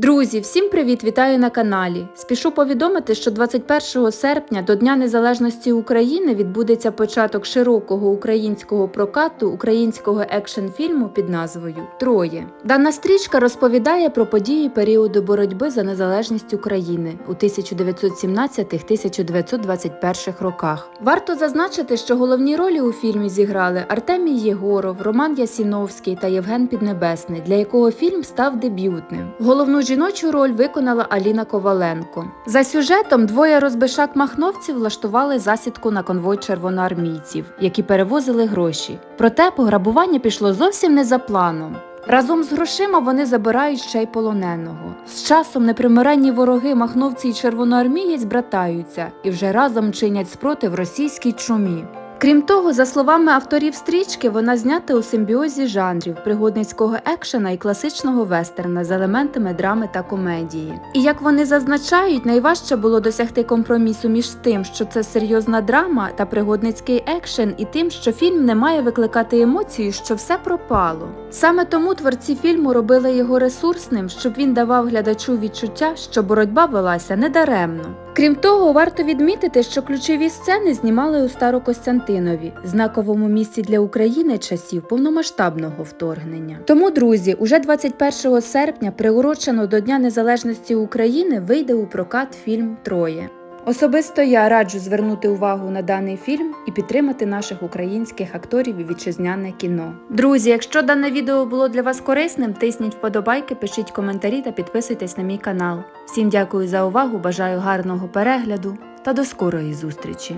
Друзі, всім привіт! Вітаю на каналі. Спішу повідомити, що 21 серпня до Дня Незалежності України відбудеться початок широкого українського прокату українського екшн-фільму під назвою Троє. Дана стрічка розповідає про події періоду боротьби за незалежність України у 1917-1921 роках. Варто зазначити, що головні ролі у фільмі зіграли Артемій Єгоров, Роман Ясіновський та Євген Піднебесний, для якого фільм став дебютним. Головну жіночу роль виконала Аліна Коваленко. За сюжетом двоє розбишак-махновців влаштували засідку на конвой червоноармійців, які перевозили гроші. Проте пограбування пішло зовсім не за планом. Разом з грошима вони забирають ще й полоненого. З часом непримиренні вороги махновці й червоноармієць братаються і вже разом чинять спротив російській чумі. Крім того, за словами авторів стрічки, вона знята у симбіозі жанрів пригодницького екшена і класичного вестерна з елементами драми та комедії. І як вони зазначають, найважче було досягти компромісу між тим, що це серйозна драма та пригодницький екшен, і тим, що фільм не має викликати емоцію, що все пропало. Саме тому творці фільму робили його ресурсним, щоб він давав глядачу відчуття, що боротьба велася недаремно. Крім того, варто відмітити, що ключові сцени знімали у Старокостянтинові, знаковому місці для України часів повномасштабного вторгнення. Тому, друзі, уже 21 серпня, приурочено до Дня Незалежності України, вийде у прокат фільм Троє. Особисто я раджу звернути увагу на даний фільм і підтримати наших українських акторів і вітчизняне кіно. Друзі, якщо дане відео було для вас корисним, тисніть вподобайки, пишіть коментарі та підписуйтесь на мій канал. Всім дякую за увагу, бажаю гарного перегляду та до скорої зустрічі!